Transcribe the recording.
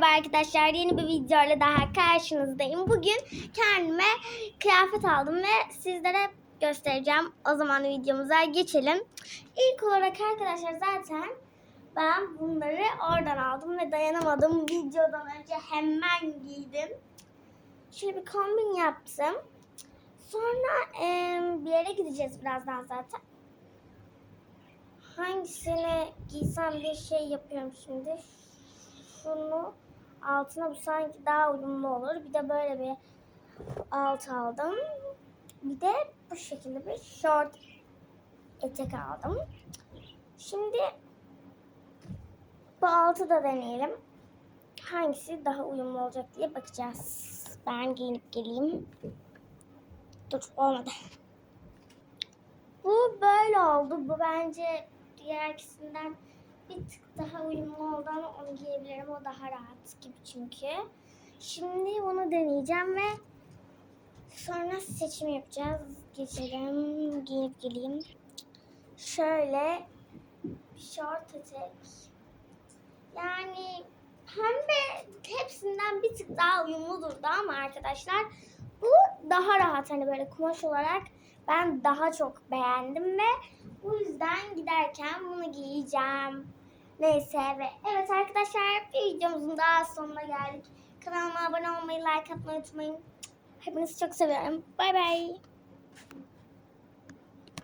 Merhaba arkadaşlar. Yeni bir videoyla daha karşınızdayım. Bugün kendime kıyafet aldım ve sizlere göstereceğim. O zaman videomuza geçelim. İlk olarak arkadaşlar zaten ben bunları oradan aldım ve dayanamadım. Videodan önce hemen giydim. Şöyle bir kombin yaptım. Sonra em, bir yere gideceğiz birazdan zaten. Hangisini giysem diye şey yapıyorum şimdi. Şunu altına bu sanki daha uyumlu olur. Bir de böyle bir alt aldım. Bir de bu şekilde bir short etek aldım. Şimdi bu altı da deneyelim. Hangisi daha uyumlu olacak diye bakacağız. Ben giyinip geleyim. Dur olmadı. Bu böyle oldu. Bu bence diğer ikisinden bir tık daha uyumlu oldu onu giyebilirim. O daha rahat gibi çünkü. Şimdi bunu deneyeceğim ve sonra seçim yapacağız. Geçelim. Giyinip geleyim. Şöyle short etek. Yani pembe hepsinden bir tık daha uyumlu durdu ama arkadaşlar bu daha rahat hani böyle kumaş olarak ben daha çok beğendim ve bu yüzden giderken bunu giyeceğim. Neyse ve evet arkadaşlar bir videomuzun daha sonuna geldik. Kanalıma abone olmayı, like atmayı unutmayın. Hepinizi çok seviyorum. Bay bay.